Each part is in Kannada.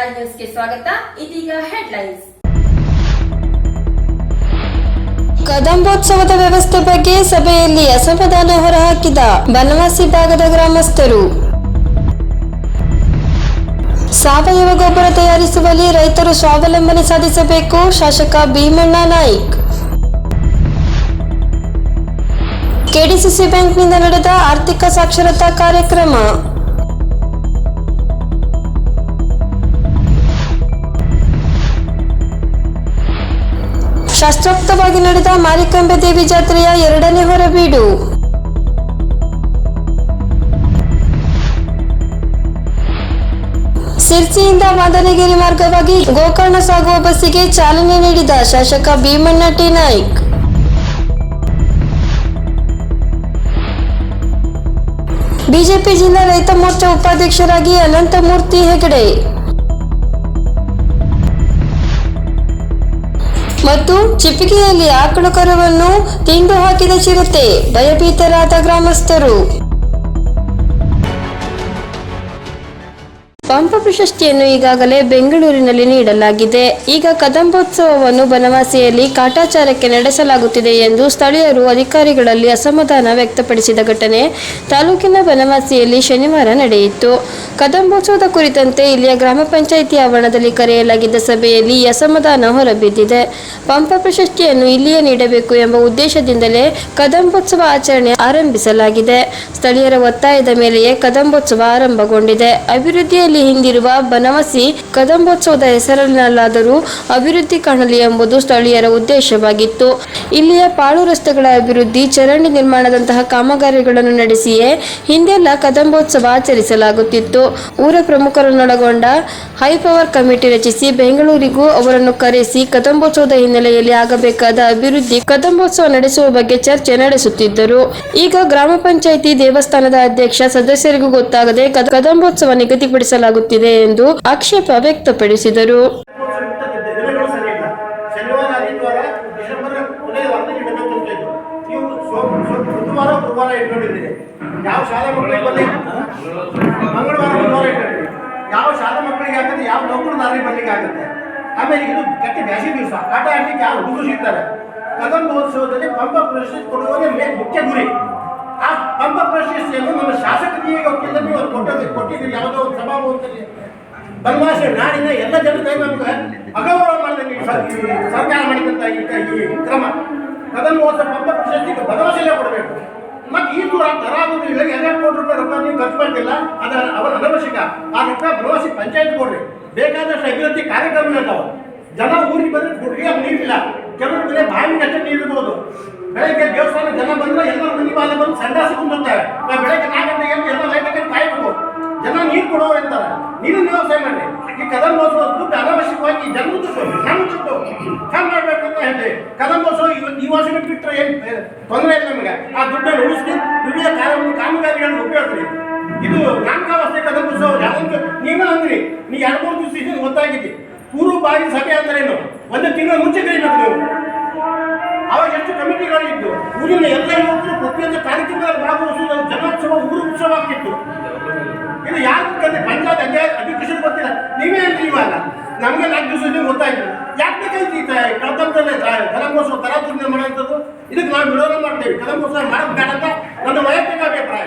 ರಾಜ್ ನ್ಯೂಸ್ಗೆ ಸ್ವಾಗತ. ಇದೀಗ ಹೆಡ್ಲೈನ್ಸ್ ಕದಂಬೋತ್ಸವದ ವ್ಯವಸ್ಥೆ ಬಗ್ಗೆ ಸಭೆಯಲ್ಲಿ ಅಸಮಾಧಾನ ಹೊರಹಾಕಿದ ಬನವಾಸಿ ಭಾಗದ ಗ್ರಾಮಸ್ಥರು. ಸಾವಯವ ಗೊಬ್ಬರ ತಯಾರಿಸುವಲ್ಲಿ ರೈತರು ಸ್ವಾವಲಂಬನೆ ಸಾಧಿಸಬೇಕು, ಶಾಸಕ ಭೀಮಣ್ಣ ನಾಯ್ಕ್. ಕೆಡಿಸಿಸಿ ಬ್ಯಾಂಕ್ನಿಂದ ನಡೆದ ಆರ್ಥಿಕ ಸಾಕ್ಷರತಾ ಕಾರ್ಯಕ್ರಮ. ಶಾಸ್ತ್ರೋಕ್ತವಾಗಿ ನಡೆದ ಮಾರಿಕಾಂಬೆ ದೇವಿ ಜಾತ್ರೆಯ ಎರಡನೇ ಹೊರಬೀಡು. ಸಿರ್ಸಿಯಿಂದ ಮಾದನಗಿರಿ ಮಾರ್ಗವಾಗಿ ಗೋಕರ್ಣ ಸಾಗುವ ಬಸ್ಸಿಗೆ ಚಾಲನೆ ನೀಡಿದ ಶಾಸಕ ಭೀಮಣ್ಣ ಟಿ ನಾಯ್ಕ್. ಬಿಜೆಪಿ ಜಿಲ್ಲಾ ರೈತ ಮೋರ್ಚಾ ಉಪಾಧ್ಯಕ್ಷರಾಗಿ ಅನಂತಮೂರ್ತಿ ಹೆಗಡೆ. ಮತ್ತು ಚಿಪಿಕೆಯಲ್ಲಿ ಆಕಳು ಕರುವನ್ನು ತಿಂದು ಹಾಕಿದ ಚಿರತೆ ಭಯಭೀತರಾದ ಗ್ರಾಮಸ್ಥರು. ಪಂಪ ಪ್ರಶಸ್ತಿಯನ್ನು ಈಗಾಗಲೇ ಬೆಂಗಳೂರಿನಲ್ಲಿ ನೀಡಲಾಗಿದೆ. ಈಗ ಕದಂಬೋತ್ಸವವನ್ನು ಬನವಾಸಿಯಲ್ಲಿ ಕಾಟಾಚಾರಕ್ಕೆ ನಡೆಸಲಾಗುತ್ತಿದೆ ಎಂದು ಸ್ಥಳೀಯರು ಅಧಿಕಾರಿಗಳಲ್ಲಿ ಅಸಮಾಧಾನ ವ್ಯಕ್ತಪಡಿಸಿದ ಘಟನೆ ತಾಲೂಕಿನ ಬನವಾಸಿಯಲ್ಲಿ ಶನಿವಾರ ನಡೆಯಿತು. ಕದಂಬೋತ್ಸವದ ಕುರಿತಂತೆ ಇಲ್ಲಿಯ ಗ್ರಾಮ ಪಂಚಾಯಿತಿ ಆವರಣದಲ್ಲಿ ಕರೆಯಲಾಗಿದ್ದ ಸಭೆಯಲ್ಲಿ ಅಸಮಾಧಾನ ಹೊರಬಿದ್ದಿದೆ. ಪಂಪ ಪ್ರಶಸ್ತಿಯನ್ನು ಇಲ್ಲಿಯೇ ನೀಡಬೇಕು ಎಂಬ ಉದ್ದೇಶದಿಂದಲೇ ಕದಂಬೋತ್ಸವ ಆಚರಣೆ ಆರಂಭಿಸಲಾಗಿದೆ. ಸ್ಥಳೀಯರ ಒತ್ತಾಯದ ಮೇಲೆಯೇ ಕದಂಬೋತ್ಸವ ಆರಂಭಗೊಂಡಿದೆ. ಅಭಿವೃದ್ಧಿಯಲ್ಲಿ ಹಿಂದಿರುವ ಬನವಸಿ ಕದಂಬೋತ್ಸವದ ಹೆಸರಿನಲ್ಲಾದರೂ ಅಭಿವೃದ್ಧಿ ಕಾಣಲಿ ಎಂಬುದು ಸ್ಥಳೀಯರ ಉದ್ದೇಶವಾಗಿತ್ತು. ಇಲ್ಲಿಯ ಪಾಳು ರಸ್ತೆಗಳ ಅಭಿವೃದ್ಧಿ, ಚರಂಡಿ ನಿರ್ಮಾಣದಂತಹ ಕಾಮಗಾರಿಗಳನ್ನು ನಡೆಸಿಯೇ ಹಿಂದೆಲ್ಲ ಕದಂಬೋತ್ಸವ ಆಚರಿಸಲಾಗುತ್ತಿತ್ತು. ಊರ ಪ್ರಮುಖರನ್ನೊಳಗೊಂಡ ಹೈ ಪವರ್ ಕಮಿಟಿ ರಚಿಸಿ ಬೆಂಗಳೂರಿಗೂ ಅವರನ್ನು ಕರೆಸಿ ಕದಂಬೋತ್ಸವದ ಹಿನ್ನೆಲೆಯಲ್ಲಿ ಆಗಬೇಕಾದ ಅಭಿವೃದ್ಧಿ ಕದಂಬೋತ್ಸವ ನಡೆಸುವ ಬಗ್ಗೆ ಚರ್ಚೆ ನಡೆಸುತ್ತಿದ್ದರು. ಈಗ ಗ್ರಾಮ ಪಂಚಾಯಿತಿ ದೇವಸ್ಥಾನದ ಅಧ್ಯಕ್ಷ ಸದಸ್ಯರಿಗೂ ಗೊತ್ತಾಗದೆ ಕದಂಬೋತ್ಸವ ಕದಂಬೋತ್ಸವ ನಿಗದಿಪಡಿಸಲಾಗುತ್ತಿದೆ ಎಂದು ಆಕ್ಷೇಪ ವ್ಯಕ್ತಪಡಿಸಿದರು. ಯಾವ ಮಕ್ಕಳಿಗೆ ಮಂಗಳವಾರ ಯಾವ ಮಕ್ಕಳಿಗೆ ಯಾವ ಆಗುತ್ತೆ ಆಮೇಲೆ ಇದು ಕಟ್ಟಿ ಬ್ಯಾಸಿ ದಿವಸ ಆಟ ಆಡ್ಲಿಕ್ಕೆ ಯಾರು ಹುಡುಗರು ಸಿಗ್ತಾರೆ ಕದಂ ಮಹೋತ್ಸವದಲ್ಲಿ ಪಂಪ ಪ್ರಶಸ್ತಿ ಕೊಡುವುದೇ ಮುಖ್ಯ ಗುರಿ ಆ ಪಂಪ ಪ್ರಶಸ್ತಿಯನ್ನು ನಮ್ಮ ಶಾಸಕರಿಗೆ ಕೊಟ್ಟದ್ದು ಕೊಟ್ಟಿದ್ದೀರಿ ಯಾವುದೋ ಒಂದು ಸಭಾಭವನದಲ್ಲಿ. ಬನವಾಸ ನಾಡಿನ ಎಲ್ಲ ಜನತೆ ನಮ್ಗೆ ಅಗೌರವ ಮಾಡಿದಂಗೆ ಸರ್ಕಾರ ಮಾಡಿದಂತ ಈ ಕ್ರಮ. ಕದಂ ಮಹೋತ್ಸವ ಪಂಪ ಪ್ರಶಸ್ತಿಗೆ ಬನವಾಸಲ್ಲೇ ಕೊಡಬೇಕು. ಮತ್ತೆ ಈ ದೂರ ತರಾಗುದು ಇಲ್ಲ ಎರಡು ಕೋಟಿ ರೂಪಾಯಿ ರೊಕ್ಕ ನೀವು ಖರ್ಚು ಮಾಡ್ತಿಲ್ಲ ಅದ ಅವರ ಅನವಶ್ಯಕ. ಆ ರೊಕ್ಕ ಭರವಸೆ ಪಂಚಾಯತ್ ಕೊಡ್ರಿ. ಬೇಕಾದಷ್ಟು ಅಭಿವೃದ್ಧಿ ಕಾರ್ಯಕ್ರಮ ಇರ್ತಾವ. ಜನ ಊರಿಗೆ ಬಂದ್ರೆ ಕುಡಿಯ ನೀರಿಲ್ಲ. ಕೆಲವರು ಬೆಲೆ ಬಾವಿಗೆ ಅಷ್ಟೇ ನೀರಿರ್ಬೋದು. ಬೆಳಗ್ಗೆ ದೇವಸ್ಥಾನ ಜನ ಬಂದ್ರೆ ಎಷ್ಟು ಕಮಿಟಿಗಳು ಇದ್ದು ಊರಿನ ಎಲ್ಲ ಯುವಕರು ಪ್ರತಿಯೊಂದು ಕಾರ್ಯಕ್ರಮದಲ್ಲಿ ಭಾಗವಹಿಸುವ ಜನೋತ್ಸವ ಊರು ಉತ್ಸವ ಆಗ್ತಿತ್ತು ಇದು ಯಾರು ಕಂದ್ರೆ ಪಂಚಾಯತ್ ಅಧ್ಯಾಯ ಅಧಿಕೃತ ಗೊತ್ತಿಲ್ಲ. ನೀವೇ ಅಂದ್ರೆ ಇವಾಗ. ನಮಗೆ ನಾಲ್ಕು ದಿವಸ ಗೊತ್ತಾಯ್ತು. ಯಾಕೆ ಬೇಕಾಯ್ತು ಈ ಕಳತಂತ್ರದಲ್ಲಿ ತರ ದುರ್ನೆ ಮಾಡುವಂಥದ್ದು? ಇದಕ್ಕೆ ನಾವು ವಿರೋಧ ಮಾಡ್ತೇವೆ. ಕಲಂಗೋತ್ಸವ ಮಾಡೋದು ಅಂತ ನನ್ನ ವೈಯಕ್ತಿಕ ಅಭಿಪ್ರಾಯ.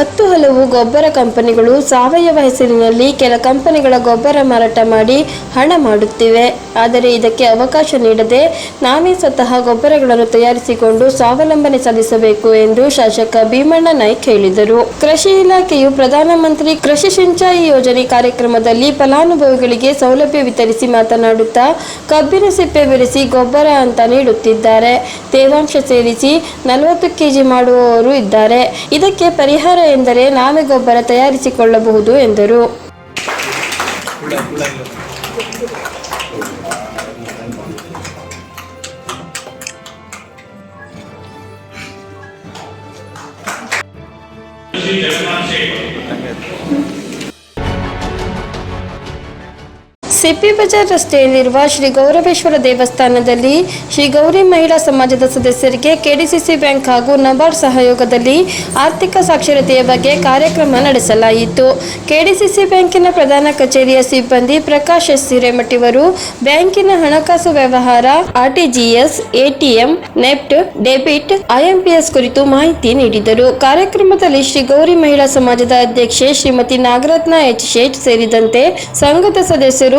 ಹತ್ತು ಹಲವು ಗೊಬ್ಬರ ಕಂಪನಿಗಳು ಸಾವಯವ ಹೆಸರಿನಲ್ಲಿ ಕೆಲ ಕಂಪನಿಗಳ ಗೊಬ್ಬರ ಮಾರಾಟ ಮಾಡಿ ಹಣ ಮಾಡುತ್ತಿವೆ. ಆದರೆ ಇದಕ್ಕೆ ಅವಕಾಶ ನೀಡದೆ ನಾವೇ ಸ್ವತಃ ಗೊಬ್ಬರಗಳನ್ನು ತಯಾರಿಸಿಕೊಂಡು ಸ್ವಾವಲಂಬನೆ ಸಾಧಿಸಬೇಕು ಎಂದು ಶಾಸಕ ಭೀಮಣ್ಣ ನಾಯ್ಕ್ ಹೇಳಿದರು. ಕೃಷಿ ಇಲಾಖೆಯು ಪ್ರಧಾನಮಂತ್ರಿ ಕೃಷಿ ಸಿಂಚಾಯಿ ಯೋಜನೆ ಕಾರ್ಯಕ್ರಮದಲ್ಲಿ ಫಲಾನುಭವಿಗಳಿಗೆ ಸೌಲಭ್ಯ ವಿತರಿಸಿ ಮಾತನಾಡುತ್ತಾ, ಕಬ್ಬಿನ ಸಿಪ್ಪೆ ಬೆರೆಸಿ ಗೊಬ್ಬರ ಅಂತ ನೀಡುತ್ತಿದ್ದಾರೆ. ತೇವಾಂಶ ಸೇರಿಸಿ ನಲವತ್ತು ಕೆಜಿ ಮಾಡುವವರು ಇದ್ದಾರೆ. ಇದಕ್ಕೆ ಪರಿಹಾರ ಎಂದರೆ ನಾವೇ ಗೊಬ್ಬರ ತಯಾರಿಸಿಕೊಳ್ಳಬಹುದು ಎಂದರು. ಸಿಪ್ಪಿ ಬಜಾರ್ ರಸ್ತೆಯಲ್ಲಿರುವ ಶ್ರೀ ಗೌರವೇಶ್ವರ ದೇವಸ್ಥಾನದಲ್ಲಿ ಶ್ರೀ ಗೌರಿ ಮಹಿಳಾ ಸಮಾಜದ ಸದಸ್ಯರಿಗೆ ಕೆಡಿಸಿಸಿ ಬ್ಯಾಂಕ್ ಹಾಗೂ ನಬಾರ್ಡ್ ಸಹಯೋಗದಲ್ಲಿ ಆರ್ಥಿಕ ಸಾಕ್ಷರತೆಯ ಬಗ್ಗೆ ಕಾರ್ಯಕ್ರಮ ನಡೆಸಲಾಯಿತು. ಕೆಡಿಸಿಸಿ ಬ್ಯಾಂಕಿನ ಪ್ರಧಾನ ಕಚೇರಿಯ ಸಿಬ್ಬಂದಿ ಪ್ರಕಾಶ್ ಎಸ್. ಹಿರೇಮಠಿವರು, ಬ್ಯಾಂಕಿನ ಹಣಕಾಸು ವ್ಯವಹಾರ RTGS ATM NEFT, debit IMPS ಕುರಿತು ಮಾಹಿತಿ ನೀಡಿದರು. ಕಾರ್ಯಕ್ರಮದಲ್ಲಿ ಶ್ರೀ ಗೌರಿ ಮಹಿಳಾ ಸಮಾಜದ ಅಧ್ಯಕ್ಷೆ ಶ್ರೀಮತಿ ನಾಗರತ್ನ ಎಚ್. ಶೇಟ್ ಸೇರಿದಂತೆ ಸಂಘದ ಸದಸ್ಯರು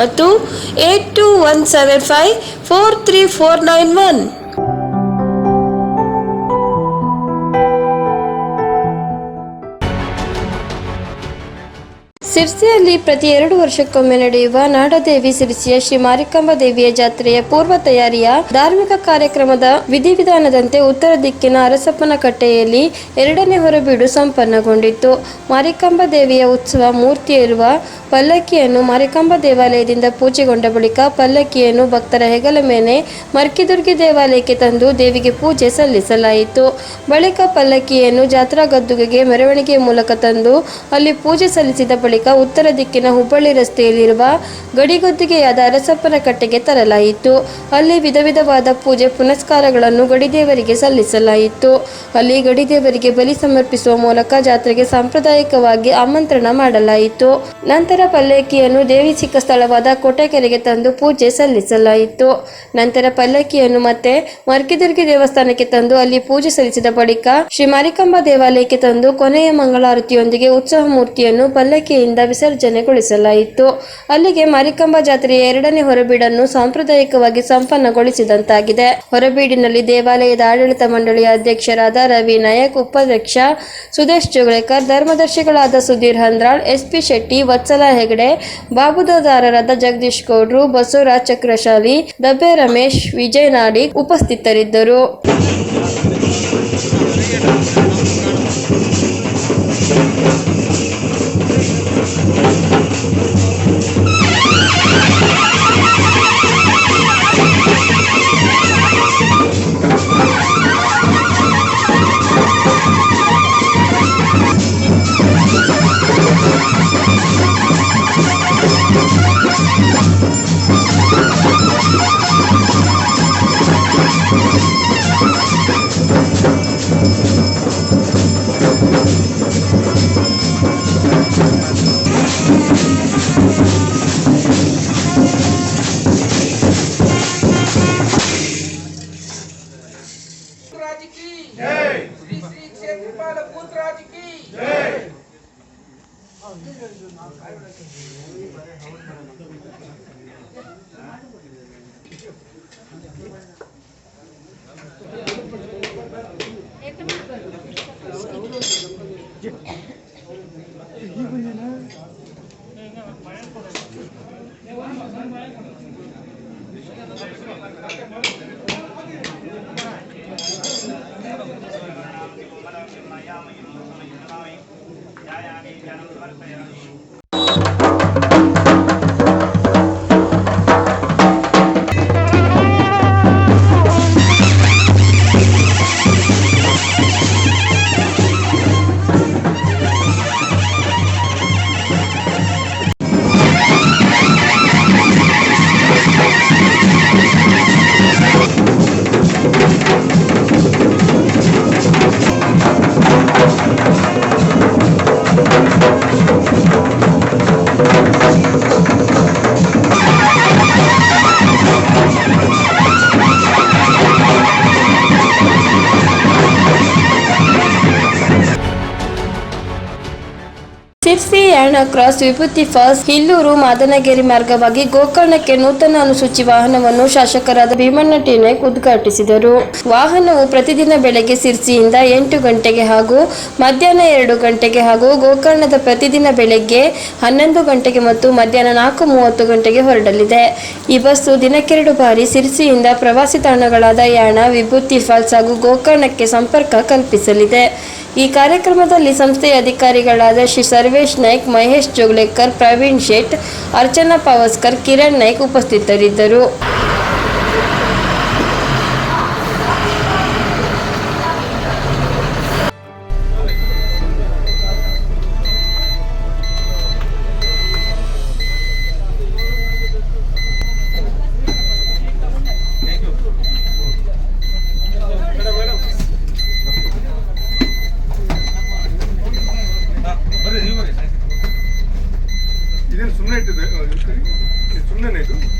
ಮತ್ತು eight two one seven five four three four nine one. ಸಿರ್ಸಿಯಲ್ಲಿ ಪ್ರತಿ ಎರಡು ವರ್ಷಕ್ಕೊಮ್ಮೆ ನಡೆಯುವ ನಾಡದೇವಿ ಸಿರಿಸಿಯ ಶ್ರೀ ಮಾರಿಕಾಂಬ ದೇವಿಯ ಜಾತ್ರೆಯ ಪೂರ್ವ ತಯಾರಿಯ ಧಾರ್ಮಿಕ ಕಾರ್ಯಕ್ರಮದ ವಿಧಿವಿಧಾನದಂತೆ ಉತ್ತರ ದಿಕ್ಕಿನ ಅರಸಪ್ಪನ ಕಟ್ಟೆಯಲ್ಲಿ ಎರಡನೇ ಹೊರಬೀಡು ಸಂಪನ್ನಗೊಂಡಿತ್ತು. ಮಾರಿಕಾಂಬ ದೇವಿಯ ಉತ್ಸವ ಮೂರ್ತಿಯಿರುವ ಪಲ್ಲಕ್ಕಿಯನ್ನು ಮಾರಿಕಾಂಬ ದೇವಾಲಯದಿಂದ ಪೂಜೆಗೊಂಡ ಬಳಿಕ ಪಲ್ಲಕ್ಕಿಯನ್ನು ಭಕ್ತರ ಹೆಗಲ ಮೇಲೆ ಮರ್ಕಿದುರ್ಗಿ ದೇವಾಲಯಕ್ಕೆ ತಂದು ದೇವಿಗೆ ಪೂಜೆ ಸಲ್ಲಿಸಲಾಯಿತು. ಬಳಿಕ ಪಲ್ಲಕ್ಕಿಯನ್ನು ಜಾತ್ರಾ ಗದ್ದುಗೆಗೆ ಮೆರವಣಿಗೆ ಮೂಲಕ ತಂದು ಅಲ್ಲಿ ಪೂಜೆ ಸಲ್ಲಿಸಿದ ಬಳಿಕ ಉತ್ತರ ದಿಕ್ಕಿನ ಹುಬ್ಬಳ್ಳಿ ರಸ್ತೆಯಲ್ಲಿರುವ ಗಡಿಗುದ್ದಿಗೆಯಾದ ಅರಸಪ್ಪನ ಕಟ್ಟೆಗೆ ತರಲಾಯಿತು. ಅಲ್ಲಿ ವಿಧ ವಿಧವಾದ ಪೂಜೆ ಪುನಸ್ಕಾರಗಳನ್ನು ಗಡಿದೇವರಿಗೆ ಸಲ್ಲಿಸಲಾಯಿತು. ಅಲ್ಲಿ ಗಡಿದೇವರಿಗೆ ಬಲಿ ಸಮರ್ಪಿಸುವ ಮೂಲಕ ಜಾತ್ರೆಗೆ ಸಾಂಪ್ರದಾಯಿಕವಾಗಿ ಆಮಂತ್ರಣ ಮಾಡಲಾಯಿತು. ನಂತರ ಪಲ್ಲಕ್ಕಿಯನ್ನು ದೇವಿ ಸಿಕ್ಕ ಸ್ಥಳವಾದ ಕೋಟೆಕೆರೆಗೆ ತಂದು ಪೂಜೆ ಸಲ್ಲಿಸಲಾಯಿತು. ನಂತರ ಪಲ್ಲಕ್ಕಿಯನ್ನು ಮತ್ತೆ ಮರ್ಕಿದುರ್ಗಿ ದೇವಸ್ಥಾನಕ್ಕೆ ತಂದು ಅಲ್ಲಿ ಪೂಜೆ ಸಲ್ಲಿಸಿದ ಬಳಿಕ ಶ್ರೀ ಮಾರಿಕಂಬ ದೇವಾಲಯಕ್ಕೆ ತಂದು ಕೊನೆಯ ಮಂಗಳಾರತಿಯೊಂದಿಗೆ ಉತ್ಸವ ಮೂರ್ತಿಯನ್ನು ಪಲ್ಲಕ್ಕಿಯಿಂದ ವಿಸರ್ಜನೆಗೊಳಿಸಲಾಯಿತು. ಅಲ್ಲಿಗೆ ಮಾರಿಕಾಂಬ ಜಾತ್ರೆಯ ಎರಡನೇ ಹೊರಬೀಡನ್ನು ಸಾಂಪ್ರದಾಯಿಕವಾಗಿ ಸಂಪನ್ನಗೊಳಿಸಿದಂತಾಗಿದೆ. ಹೊರಬೀಡಿನಲ್ಲಿ ದೇವಾಲಯದ ಆಡಳಿತ ಮಂಡಳಿಯ ಅಧ್ಯಕ್ಷರಾದ ರವಿ ನಾಯಕ್, ಉಪಾಧ್ಯಕ್ಷ ಸುದೇಶ್ ಜುಗಳೇಕರ್ ಧರ್ಮದರ್ಶಿಗಳಾದ ಸುಧೀರ್ ಹಂದ್ರಾಳ್, ಎಸ್ಪಿ ಶೆಟ್ಟಿ, ವತ್ಸಲ ಹೆಗಡೆ, ಬಾಬುದಾದಾರರಾದ ಜಗದೀಶ್ ಗೌಡ್ರು, ಬಸವರಾಜ್ ಚಕ್ರಶಾಲಿ, ದಬ್ಬೆ ರಮೇಶ್, ವಿಜಯ್ ನಾಡಿಗ್ ಉಪಸ್ಥಿತರಿದ್ದರು. राज की। श्री श्री क्षेत्रपाल पुत्राज की। ये कोई है ना नहीं ना मैं को मैं को ಯಾಣ ಕ್ರಾಸ್ ವಿಭೂತಿ ಫಾಲ್ಸ್, ಹಿಲ್ಲೂರು, ಮಾದನಗೇರಿ ಮಾರ್ಗವಾಗಿ ಗೋಕರ್ಣಕ್ಕೆ ನೂತನ ಅನುಸೂಚಿ ವಾಹನವನ್ನು ಶಾಸಕರಾದ ಭೀಮಣ್ಣ ಟಿ ನಾಯ್ಕ್ ಉದ್ಘಾಟಿಸಿದರು. ವಾಹನವು ಪ್ರತಿದಿನ ಬೆಳಗ್ಗೆ ಸಿರ್ಸಿಯಿಂದ ಎಂಟು ಗಂಟೆಗೆ ಹಾಗೂ ಮಧ್ಯಾಹ್ನ ಎರಡು ಗಂಟೆಗೆ ಹಾಗೂ ಗೋಕರ್ಣದ ಪ್ರತಿದಿನ ಬೆಳಗ್ಗೆ ಹನ್ನೊಂದು ಗಂಟೆಗೆ ಮತ್ತು ಮಧ್ಯಾಹ್ನ ನಾಲ್ಕು ಮೂವತ್ತು ಗಂಟೆಗೆ ಹೊರಡಲಿದೆ. ಈ ಬಸ್ಸು ದಿನಕ್ಕೆರಡು ಬಾರಿ ಸಿರ್ಸಿಯಿಂದ ಪ್ರವಾಸಿ ತಾಣಗಳಾದ ಯಾಣ, ವಿಭೂತಿ ಫಾಲ್ಸ್ ಹಾಗೂ ಗೋಕರ್ಣಕ್ಕೆ ಸಂಪರ್ಕ ಕಲ್ಪಿಸಲಿದೆ. ಈ ಕಾರ್ಯಕ್ರಮದಲ್ಲಿ ಸಂಸ್ಥೆಯ ಅಧಿಕಾರಿಗಳಾದ ಶ್ರೀ ಸರ್ವೇಶ್ ನಾಯ್ಕ್, ಮಹೇಶ್ ಜೋಗ್ಲೇಕರ್, ಪ್ರವೀಣ್ ಶೇಟ್, ಅರ್ಚನಾ ಪಾವಸ್ಕರ್, ಕಿರಣ್ ನಾಯ್ಕ್ ಉಪಸ್ಥಿತರಿದ್ದರು.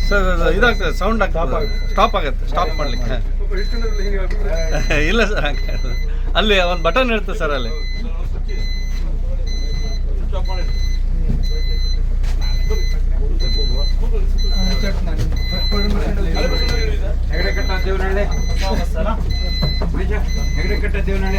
ಸರ್? ಅದು ಇದಾಗ್ತದೆ ಸೌಂಡ್ ಆಗ್ತದೆ. ಸ್ಟಾಪ್ ಆಗುತ್ತೆ. ಸ್ಟಾಪ್ ಮಾಡ್ಲಿಕ್ಕೆ. ಇಲ್ಲ ಸರ್ ಅಲ್ಲಿ. ಒಂದು ಬಟನ್ ಇರುತ್ತೆ ಸರ್ ಅಲ್ಲಿ. ಹೆಗಡೆಕಟ್ಟ ದೇವನಹಳ್ಳಿ ಹೆಗಡೆಕಟ್ಟ ದೇವನಹಳ್ಳಿ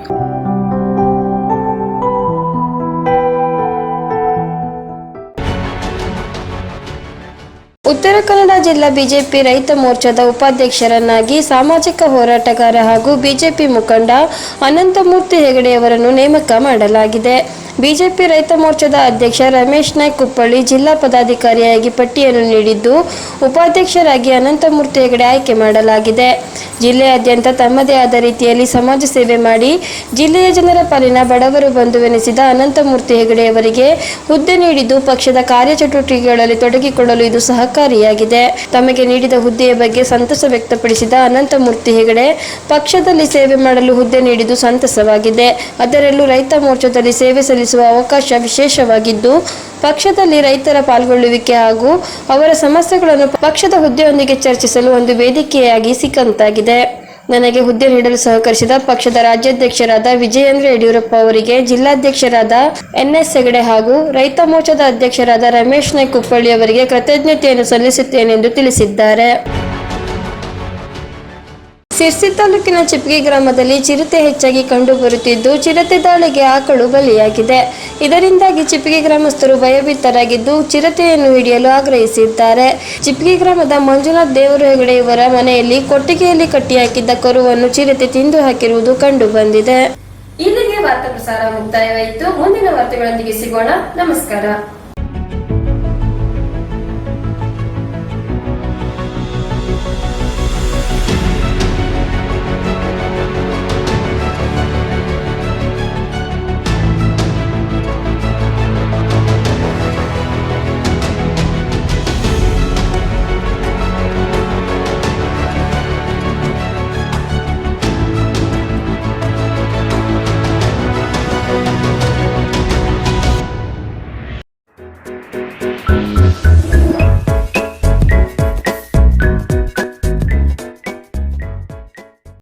ಜಿಲ್ಲಾ ಬಿಜೆಪಿ ರೈತ ಮೋರ್ಚಾದ ಉಪಾಧ್ಯಕ್ಷರನ್ನಾಗಿ ಸಾಮಾಜಿಕ ಹೋರಾಟಗಾರ ಹಾಗೂ ಬಿಜೆಪಿ ಮುಖಂಡ ಅನಂತಮೂರ್ತಿ ಹೆಗಡೆಯವರನ್ನು ನೇಮಕ ಮಾಡಲಾಗಿದೆ. ಬಿಜೆಪಿ ರೈತ ಮೋರ್ಚಾದ ಅಧ್ಯಕ್ಷ ರಮೇಶ್ ನಾಯ್ಕ್ ಕುಪ್ಪಳ್ಳಿ ಜಿಲ್ಲಾ ಪದಾಧಿಕಾರಿಯಾಗಿ ಪಟ್ಟಿಯನ್ನು ನೀಡಿದ್ದು, ಉಪಾಧ್ಯಕ್ಷರಾಗಿ ಅನಂತಮೂರ್ತಿ ಹೆಗಡೆ ಆಯ್ಕೆ ಮಾಡಲಾಗಿದೆ. ಜಿಲ್ಲೆಯಾದ್ಯಂತ ತಮ್ಮದೇ ಆದ ರೀತಿಯಲ್ಲಿ ಸಮಾಜ ಸೇವೆ ಮಾಡಿ ಜಿಲ್ಲೆಯ ಜನರ ಪಾಲಿನ ಬಡವರು ಬಂಧುವೆನಿಸಿದ ಅನಂತಮೂರ್ತಿ ಹೆಗಡೆಯವರಿಗೆ ಹುದ್ದೆ ನೀಡಿದ್ದು, ಪಕ್ಷದ ಕಾರ್ಯಚಟುವಟಿಕೆಗಳಲ್ಲಿ ತೊಡಗಿಕೊಳ್ಳಲು ಇದು ಸಹಕಾರಿಯಾಗಿದೆ. ತಮಗೆ ನೀಡಿದ ಹುದ್ದೆಯ ಬಗ್ಗೆ ಸಂತಸ ವ್ಯಕ್ತಪಡಿಸಿದ ಅನಂತಮೂರ್ತಿ ಹೆಗಡೆ, ಪಕ್ಷದಲ್ಲಿ ಸೇವೆ ಮಾಡಲು ಹುದ್ದೆ ನೀಡಿದ್ದು ಸಂತಸವಾಗಿದೆ. ಅದರಲ್ಲೂ ರೈತ ಮೋರ್ಚಾದಲ್ಲಿ ಸೇವೆ ಸಲ್ಲಿಸುವ ಅವಕಾಶ ವಿಶೇಷವಾಗಿದ್ದು, ಪಕ್ಷದಲ್ಲಿ ರೈತರ ಪಾಲ್ಗೊಳ್ಳುವಿಕೆ ಹಾಗೂ ಅವರ ಸಮಸ್ಯೆಗಳನ್ನು ಪಕ್ಷದ ಹುದ್ದೆಯೊಂದಿಗೆ ಚರ್ಚಿಸಲು ಒಂದು ವೇದಿಕೆಯಾಗಿ ಸಿಕ್ಕಂತಾಗಿದೆ. ನನಗೆ ಹುದ್ದೆ ನೀಡಲು ಸಹಕರಿಸಿದ ಪಕ್ಷದ ರಾಜ್ಯಾಧ್ಯಕ್ಷರಾದ ವಿಜಯೇಂದ್ರ ಯಡಿಯೂರಪ್ಪ ಅವರಿಗೆ ಜಿಲ್ಲಾಧ್ಯಕ್ಷರಾದ ಎನ್ಎಸ್ ಹೆಗಡೆ ಹಾಗೂ ರೈತ ಮೋರ್ಚಾದ ಅಧ್ಯಕ್ಷರಾದ ರಮೇಶ್ ನಾಯ್ಕ್ ಕುಪ್ಪಳ್ಳಿ ಅವರಿಗೆ ಕೃತಜ್ಞತೆಯನ್ನು ಸಲ್ಲಿಸುತ್ತೇನೆಂದು ತಿಳಿಸಿದ್ದಾರೆ. ಸಿರ್ಸಿ ತಾಲೂಕಿನ ಚಿಪ್ಗಿ ಗ್ರಾಮದಲ್ಲಿ ಚಿರತೆ ಹೆಚ್ಚಾಗಿ ಕಂಡುಬರುತ್ತಿದ್ದು, ಚಿರತೆ ದಾಳಿಗೆ ಆಕಳು ಬಲಿಯಾಗಿದೆ. ಇದರಿಂದಾಗಿ ಚಿಪ್ಗಿ ಗ್ರಾಮಸ್ಥರು ಭಯಭೀತರಾಗಿದ್ದು, ಚಿರತೆಯನ್ನು ಹಿಡಿಯಲು ಆಗ್ರಹಿಸಿದ್ದಾರೆ. ಚಿಪ್ಗಿ ಗ್ರಾಮದ ಮಂಜುನಾಥ್ ದೇವರು ಹೆಗಡೆ ಇವರ ಮನೆಯಲ್ಲಿ ಕೊಟ್ಟಿಗೆಯಲ್ಲಿ ಕಟ್ಟಿಹಾಕಿದ್ದ ಕರುವನ್ನು ಚಿರತೆ ತಿಂದು ಹಾಕಿರುವುದು ಕಂಡು ಬಂದಿದೆ ಇಲ್ಲಿಗೆ ವಾರ್ತಾ ಪ್ರಸಾರ ಮುಕ್ತಾಯವಾಯಿತು. ಮುಂದಿನ ವಾರ್ತೆಗಳೊಂದಿಗೆ ಸಿಗೋಣ. ನಮಸ್ಕಾರ.